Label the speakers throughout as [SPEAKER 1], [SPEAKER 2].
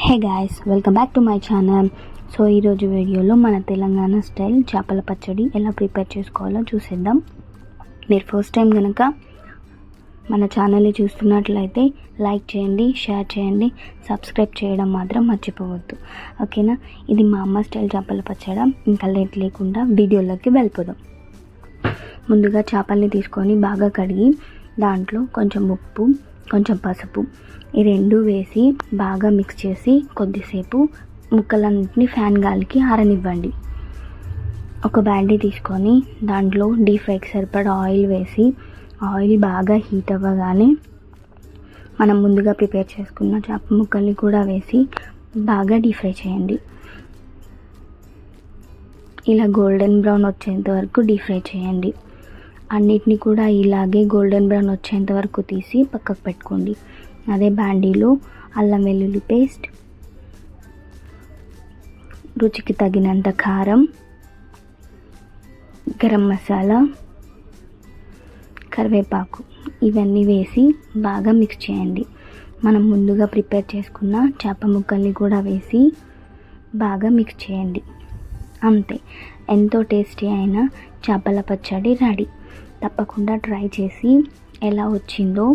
[SPEAKER 1] Hey guys welcome back to my channel so ఈరోజు వీడియోలో మన తెలంగాణ స్టైల్ చేపల పచ్చడి ఎలా ప్రిపేర్ చేసుకోవాలో చూసేద్దాం. మీరు ఫస్ట్ టైం కనుక మన ఛానల్ని చూస్తున్నట్లయితే లైక్ చేయండి షేర్ చేయండి సబ్స్క్రైబ్ చేయడం మాత్రం మర్చిపోవద్దు. ఓకేనా? ఇది మా అమ్మ స్టైల్ చేపల పచ్చడి. ఇంకా లేట్ లేకుండా వీడియోలోకి వెళ్ళిపోదాం. ముందుగా చేపల్ని తీసుకొని బాగా కడిగి దాంట్లో కొంచెం ఉప్పు కొంచెం పసుపు. ఈ రెండు వేసి బాగా మిక్స్ చేసి కొద్దిసేపు ముక్కలన్నింటినీ ఫ్యాన్ గాలికి ఆరనివ్వండి. ఒక బ్యాండీ తీసుకొని దాంట్లో డీప్ ఫ్రైకి సరిపడా ఆయిల్ వేసి ఆయిల్ బాగా హీట్ అవ్వగానే మనం ముందుగా ప్రిపేర్ చేసుకున్న చేప ముక్కల్ని కూడా వేసి బాగా డీప్ ఫ్రై చేయండి. ఇలా గోల్డెన్ బ్రౌన్ వచ్చేంత వరకు డీప్ ఫ్రై చేయండి. అన్నిటిని కూడా ఇలాగే గోల్డెన్ బ్రౌన్ వచ్చేంత వరకు తీసి పక్కకు పెట్టుకోండి. అదే బాండీలో అల్లం వెల్లుల్లి పేస్ట్ రుచికి తగినంత కారం గరం మసాలా కరివేపాకు ఇవన్నీ వేసి బాగా మిక్స్ చేయండి. మనం ముందుగా ప్రిపేర్ చేసుకున్న చేప ముక్కల్ని కూడా వేసి బాగా మిక్స్ చేయండి. అంతే. ఎంతో టేస్టీ అయిన చేపల పచ్చడి రెడీ. తప్పకుండా ట్రై చేసి ఎలా వచ్చిందో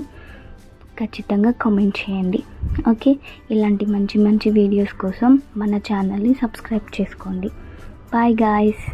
[SPEAKER 1] ఖచ్చితంగా కామెంట్ చేయండి. ఓకే? ఇలాంటి మంచి మంచి వీడియోస్ కోసం మన ఛానల్ని సబ్స్క్రైబ్ చేసుకోండి. Bye guys